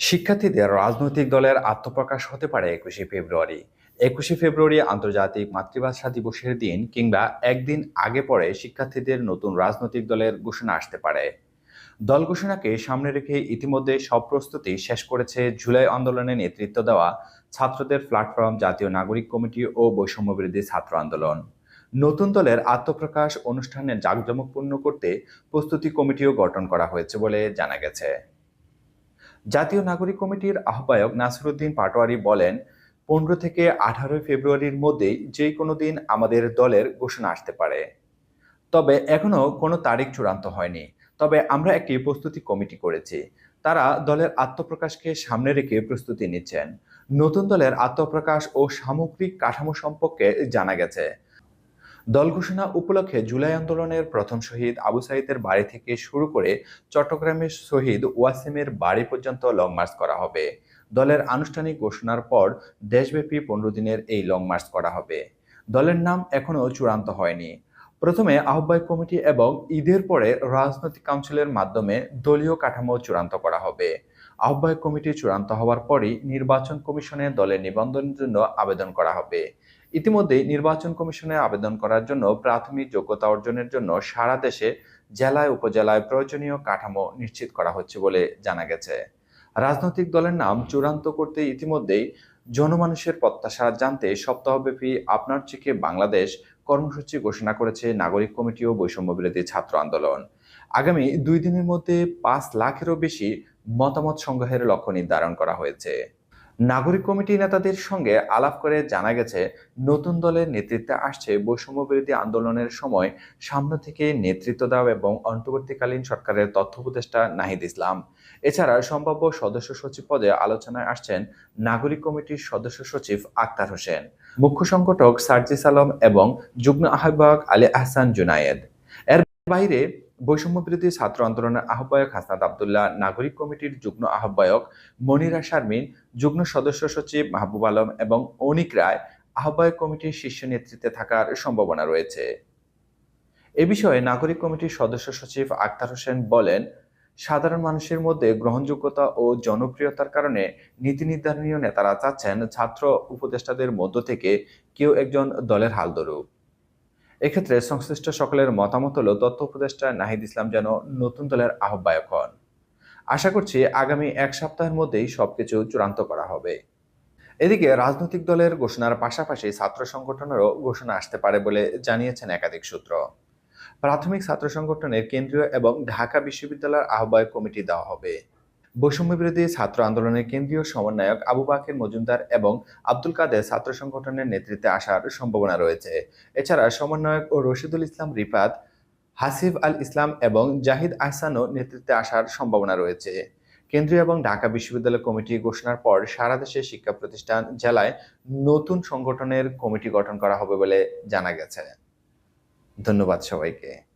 শিক্ষার্থীদের রাজনৈতিক দলের আত্মপ্রকাশ হতে পারে একুশে ফেব্রুয়ারি। একুশে ফেব্রুয়ারি আন্তর্জাতিক মাতৃভাষা দিবসের দিন কিংবা একদিন আগে পরে শিক্ষার্থীদের নতুন রাজনৈতিক দলের ঘোষণা আসতে পারে। দল ঘোষণাকে সামনে রেখে ইতিমধ্যে সব প্রস্তুতি শেষ করেছে জুলাই আন্দোলনে নেতৃত্ব দেওয়া ছাত্রদের প্ল্যাটফর্ম, জাতীয় নাগরিক কমিটি ও বৈষম্যবিরোধী ছাত্র আন্দোলন। নতুন দলের আত্মপ্রকাশ অনুষ্ঠানে জাঁকজমকপূর্ণ করতে প্রস্তুতি কমিটিও গঠন করা হয়েছে বলে জানা গেছে। জাতীয় নাগরিক কমিটির আহ্বায়ক নাসিরুদ্দিন পাটোয়ারি বলেন, পনেরো থেকে আঠারোই ফেব্রুয়ারির মধ্যেই যে কোনো দিন আমাদের দলের ঘোষণা আসতে পারে। তবে এখনও কোনো তারিখ চূড়ান্ত হয়নি। তবে আমরা একটি প্রস্তুতি কমিটি করেছি। তারা দলের আত্মপ্রকাশকে সামনে রেখে প্রস্তুতি নিচ্ছেন। নতুন দলের আত্মপ্রকাশ ও সামগ্রিক কাঠামো সম্পর্কে জানা গেছে। দল ঘোষণা উপলক্ষে জুলাই আন্দোলনের প্রথম শহীদ আবু সাইদের বাড়ি থেকে শুরু করে চট্টগ্রামের শহীদ ওয়াসিমের বাড়ি পর্যন্ত লং মার্চ করা হবে। দলের আনুষ্ঠানিক ঘোষণার পর দেশব্যাপী পনেরো দিনের এই লং মার্চ করা হবে। দলের নাম এখনও চূড়ান্ত হয়নি। প্রথমে আহ্বায়ক কমিটি এবং ঈদের পরে রাজনৈতিক কাউন্সিলের মাধ্যমে দলীয় কাঠামো চূড়ান্ত করা হবে। আহ্বায়ক কমিটি চূড়ান্ত হওয়ার পরই নির্বাচন কমিশনে দলের নিবন্ধনের জন্য আবেদন করা হবে। ইতিমধ্যে নির্বাচন কমিশনে আবেদন করার জন্য প্রাথমিক যোগ্যতা অর্জনের জন্য সারা দেশে জেলায়, উপজেলায় প্রয়োজনীয় কাঠামো নিশ্চিত করা হচ্ছে বলে জানা গেছে। রাজনৈতিক দলের নাম চূড়ান্ত করতে ইতিমধ্যেই জনমানুষের প্রত্যাশা জানতে সপ্তাহব্যাপী আপনার চিকে বাংলাদেশ কর্মসূচি ঘোষণা করেছে নাগরিক কমিটি ও বৈষম্য বিরোধী ছাত্র আন্দোলন। আগামী দুই দিনের মধ্যে পাঁচ লাখেরও বেশি মতামত সংগ্রহের লক্ষ্য নির্ধারণ করা হয়েছে। নাগরিক কমিটি নেতাদের সঙ্গে আলাপ করে জানা গেছে, নতুন দলের নেতৃত্বে আসছে বৈষম্য বিরোধী আন্দোলনের সময় সামনে থেকে নেতৃত্ব দেওয়া এবং অন্তর্বর্তীকালীন সরকারের তথ্য উপদেষ্টা নাহিদ ইসলাম। এছাড়া সম্ভাব্য সদস্য সচিব পদে আলোচনায় আসছেন নাগরিক কমিটির সদস্য সচিব আক্তার হোসেন, মুখ্য সংগঠক সার্জিস আলম এবং যুগ্ম আহ্বায়ক আলী আহসান জুনায়েদ। এর বাইরে বৈষম্য বিরোধী ছাত্র আন্দোলনের আহ্বায়ক হাসনাত আবদুল্লাহ, নাগরিক কমিটির যুগ্ম আহ্বায়ক মনিরা শারমিন, যুগ্ম সদস্য সচিব মাহবুব আলম এবং অনিক রায় আহ্বায়ক কমিটির শীর্ষ নেতৃত্বে থাকার সম্ভাবনা রয়েছে। এ বিষয়ে নাগরিক কমিটির সদস্য সচিব আক্তার হোসেন বলেন, সাধারণ মানুষের মধ্যে গ্রহণযোগ্যতা ও জনপ্রিয়তার কারণে নীতি নির্ধারণীয় নেতারা চাচ্ছেন ছাত্র উপদেষ্টাদের মধ্য থেকে কেউ একজন দলের হাল ধরুক। এক্ষেত্রে সংশ্লিষ্ট সকলের মতামত হল তথ্য উপদেষ্টা নাহিদ ইসলাম যেন নতুন দলের আহ্বায়ক হন। আশা করছি আগামী এক সপ্তাহের মধ্যেই সবকিছু চূড়ান্ত করা হবে। এদিকে রাজনৈতিক দলের ঘোষণার পাশাপাশি ছাত্র সংগঠনেরও ঘোষণা আসতে পারে বলে জানিয়েছেন একাধিক সূত্র। প্রাথমিক ছাত্র সংগঠনের কেন্দ্রীয় এবং ঢাকা বিশ্ববিদ্যালয়ের আহ্বায়ক কমিটি দেওয়া হবে। বৈষম্য বিরোধী ছাত্র আন্দোলনের কেন্দ্রীয় সমন্বয়ক আবু বাকের মজুমদার এবং আব্দুল কাদের ছাত্র সংগঠনের নেতৃত্বে আসার সম্ভাবনা রয়েছে। এছাড়া সমন্বয়ক ও রশিদুল ইসলাম রিফাত, হাসিফ আল ইসলাম এবং জাহিদ আহসানও নেতৃত্বে আসার সম্ভাবনা রয়েছে। কেন্দ্রীয় এবং ঢাকা বিশ্ববিদ্যালয় কমিটি ঘোষণার পর সারা দেশে শিক্ষা প্রতিষ্ঠান জেলায় নতুন সংগঠনের কমিটি গঠন করা হবে বলে জানা গেছে। ধন্যবাদ সবাইকে।